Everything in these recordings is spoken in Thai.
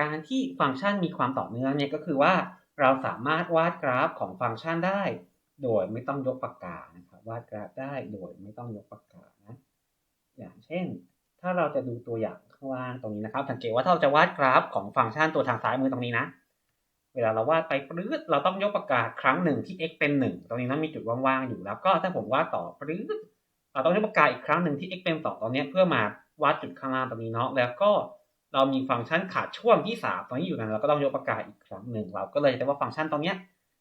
การที่ฟังก์ชันมีความต่อเนื่องเนี่ยก็คือว่าเราสามารถวาดกราฟของฟังก์ชันได้ โดยไม่ต้องยกปากกานะครับวาดกราฟได้โดยไม่ต้องยกปากกานะอย่างเช่น ถ้าเราจะดูตัวอย่างข้างล่างตรงนี้นะครับ สังเกตว่าถ้าเราจะวาดกราฟของฟังก์ชันตัวทางซ้ายมือตรงนี้นะ เวลาเราวาดไปปลื้ดเราต้องยกปากกาครั้งหนึ่งที่ x เป็นหนึ่งตรงนี้นะมีจุดว่างๆอยู่แล้วก็ถ้าผมวาดต่อปลื้ดเราต้องยกปากกาอีกครั้งหนึ่งที่ x เป็นสองตรงนี้เพื่อมาวาดจุดข้างล่างตรงนี้เนาะแล้วก็ เรามีฟังก์ชันขาดช่วงที่ 3ตรงนี้อยู่นะเราก็ต้องยกปากกาอีกครั้งหนึ่งเราก็เลยจะได้ว่าฟังก์ชันตรงเนี้ย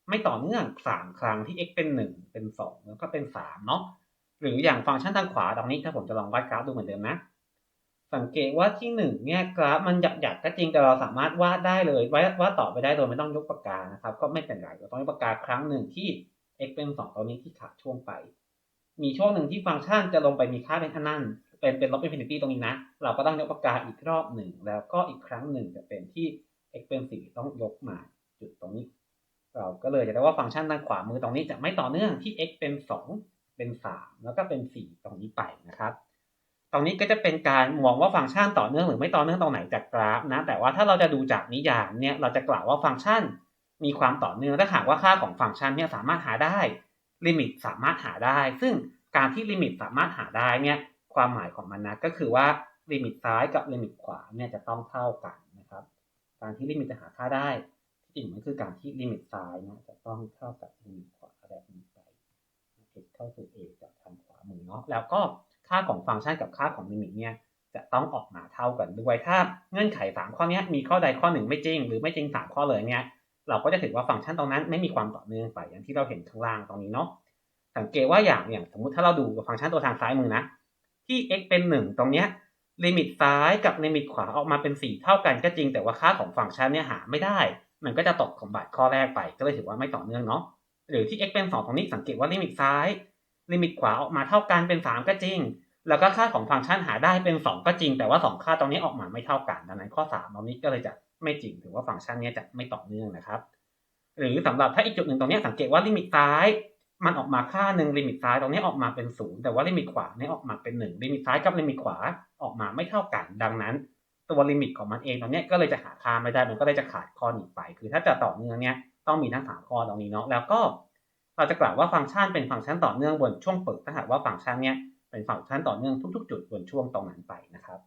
ไม่ต่อเนื่อง 3 ครั้งที่ x เป็น 1 เป็น 2 แล้วก็เป็น 3 เนาะหรืออย่างฟังก์ชันทางขวาตรงนี้ถ้าผมจะลองวาดกราฟดูเหมือนเดิมนะ สังเกตว่าที่1เนี่ยกราฟมันหยักๆก็จริงแต่เราสามารถวาดได้เลยวาดวาดต่อไปได้โดยไม่ต้องยกปากกานะครับก็ไม่เป็นไรเราต้องยกปากกาครั้งหนึ่งที่ x เป็น 2 ตรงนี้ที่ขาดช่วงไป มีช่วงหนึ่งที่ฟังก์ชันจะลงไปมีค่าเป็นอันนั้นเป็นเป็นลบอินฟินิตี้ตรงนี้นะ เราก็ต้องยกปากกาอีกรอบหนึ่ง แล้วก็อีกครั้งหนึ่งจะเป็นที่ x เป็น4ต้องยกมาจุดตรงนี้ เราก็เลยจะได้ว่าฟังก์ชันทางขวามือตรงนี้จะไม่ต่อเนื่องที่ x เป็น 2 เป็น 3 แล้วก็เป็น 4 ตรงนี้ไปนะครับ ตรงนี้ก็จะเป็นการมองว่าฟังก์ชันต่อเนื่องหรือไม่ต่อเนื่องตรงไหนจากกราฟนะ แต่ว่าถ้าเราจะดูจากนิยามเนี่ยเราจะกล่าวว่าฟังก์ชัน มีความต่อเนื่องถ้าหากว่าค่าของฟังก์ชันเนี่ยสามารถหาได้ ลิมิตสามารถหาได้ ซึ่งการที่ลิมิตสามารถหาได้เนี่ยความหมายของมันนะก็คือว่าลิมิตซ้ายกับลิมิตขวาเนี่ยจะต้องเท่ากันนะครับ การที่ลิมิตจะหาค่าได้ที่จริงมันคือการที่ลิมิตซ้ายนะจะต้องเท่ากับลิมิตขวาแบบนี้ไป x เข้าสู่ a จากทางขวามือเนาะแล้วก็ค่าของฟังก์ชันกับค่าของลิมิตเนี่ยจะต้องออกมาเท่ากันด้วยถ้าเงื่อนไข 3 ข้อนี้มีข้อใดข้อหนึ่งไม่จริง หรือไม่จริง 3 ข้อเลยเนี่ย เราก็จะถือว่าฟังก์ชันตรงนั้นไม่มีความต่อเนื่องไปอย่างที่เราเห็นข้างล่างตรงนี้เนาะสังเกตว่าอย่างอย่างสมมุติถ้าเราดูฟังก์ชันตัวทางซ้ายมือนะ ที่ x เป็น 1 ตรงเนี้ยลิมิตซ้ายกับลิมิตขวาออกมาเป็น 4 เท่ากันก็จริงแต่ว่าค่าของฟังก์ชันเนี่ยหาไม่ได้ มันก็จะตกของบัตรข้อแรกไป ก็เลยถือว่าไม่ต่อเนื่องเนาะหรือที่ x เป็น 2 ตรงนี้สังเกตว่าลิมิตซ้ายลิมิตขวาออกมาเท่ากันเป็น 3 ก็จริง แล้วก็ค่าของฟังก์ชันหาได้เป็น 2 ก็จริง แต่ว่า 2 ค่าตรงนี้ออกมาไม่เท่ากันดังนั้นข้อ3ตรงนี้ก็เลยจะ ไม่จริงถือว่าฟังก์ชันนี้จะไม่ต่อเนื่องนะครับ หรือสำหรับถ้าอีกจุดหนึ่งตรงนี้สังเกตว่าลิมิตซ้าย มันออกมาค่าหนึ่งลิมิตซ้ายตรงนี้ออกมาเป็นศูนย์แต่ว่าลิมิตขวาเนี่ยออกมาเป็นหนึ่งลิมิตซ้ายกับลิมิตขวาออกมาไม่เท่ากัน ดังนั้น ตัวลิมิตของมันเองตรงนี้ก็เลยจะหาค่าไม่ได้มันก็เลยจะขาดข้อนี้ไป คือถ้าจะต่อเนื่องเนี่ยต้องมีทั้งสามข้อตรงนี้เนาะแล้วก็เราจะกล่าวว่าฟังก์ชันเป็นฟังก์ชันต่อเนื่องบนช่วงเปิดถ้าหากว่าฟังก์ชันเนี่ยเป็นฟังก์ชันต่อเนื่องทุก ๆ จุดบนช่วงตรงนั้นไปนะครับ